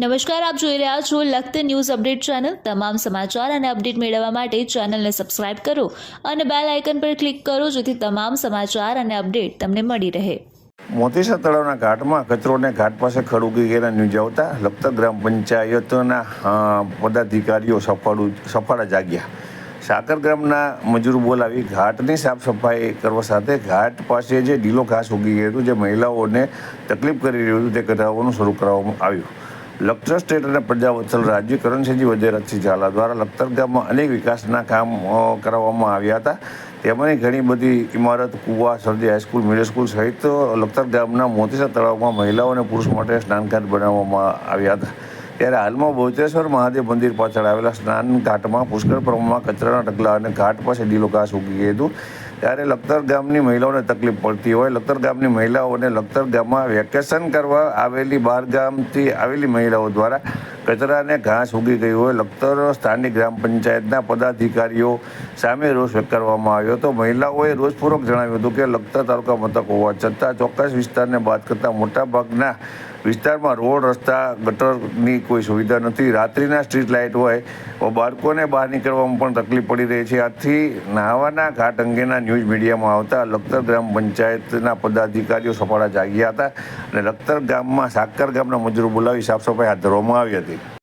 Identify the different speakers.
Speaker 1: નમસ્કાર, આપ જોઈ રહ્યા છો લખત ન્યૂઝ અપડેટ ચેનલ. તમામ સમાચાર અને અપડેટ મેળવવા માટે ચેનલને સબસ્ક્રાઇબ કરો અને બેલ આઇકન પર ક્લિક કરો જેથી તમામ સમાચાર અને અપડેટ તમને મળી રહે.
Speaker 2: મોતીસા તળાવના ઘાટમાં કચરોને ઘાટ પાસે ખડ ઘેરા નિજાવતા લખતર ગ્રામ પંચાયતના પદાધિકારીઓ સફાળું, સફાળા જાગ્યા. સાકર ગ્રામના મજૂર બોલાવી ઘાટની સાફ સફાઈ કરવા સાથે ઘાટ પાસે જે ઢીલો ઘાસ ઉગી ગયું હતું, જે મહિલાઓને તકલીફ કરી રહ્યું હતું, તે કરાવવાનું શરૂ કરવામાં આવ્યું. લખતર સ્ટેટ અને પ્રજાવત્સલ રાજ્ય કરણસિંહજી વજેરથસિંહ ઝાલા દ્વારા લખતર ગામમાં અનેક વિકાસના કામ કરાવવામાં આવ્યા હતા. તેમાંની ઘણી બધી ઇમારત કુવા, સરજી હાઈસ્કૂલ મિડલ સ્કૂલ સહિત લખતર ગામના મોતીસા તળાવમાં મહિલાઓ અને પુરુષ માટે સ્નાનઘાટ બનાવવામાં આવ્યા હતા. ત્યારે હાલમાં બહુચેશ્વર મહાદેવ મંદિર પાછળ આવેલા સ્નાન ઘાટમાં પુષ્કળ પ્રમાણમાં કચરાના ઢગલા અને ઘાટ પાસે ડીલો ઘાસ ઉગી ગયું હતું. ત્યારે લખતર ગામની મહિલાઓને તકલીફ પડતી હોય. લખતર ગામની મહિલાઓને લખતર ગામમાં વેકેશન કરવા આવેલી બહાર ગામથી આવેલી મહિલાઓ દ્વારા કચરાને ઘાસ ઉગી ગયું હોય. લખતર સ્થાનિક ગ્રામ પંચાયતના પદાધિકારીઓ સામે રોષ વ્યક્ત કરવામાં આવ્યો હતો. મહિલાઓએ રોષપૂર્વક જણાવ્યું હતું કે લખતર તાલુકા મથક હોવા છતાં ચોક્કસ વિસ્તારને બાદ કરતાં મોટાભાગના વિસ્તારમાં રોડ, રસ્તા, ગટરની કોઈ સુવિધા નથી. રાત્રિના સ્ટ્રીટ લાઇટ હોય તો બાળકોને બહાર નીકળવામાં પણ તકલીફ પડી રહી છે. આથી નહાવાના ઘાટ અંગેના ન્યૂઝ મીડિયામાં આવતા લખતર ગ્રામ પંચાયતના પદાધિકારીઓ સફાળા જાગ્યા હતા અને લખતર ગામમાં સાકર ગામના મજૂરો બોલાવી સાફ સફાઈ હાથ ધરવામાં આવી હતી.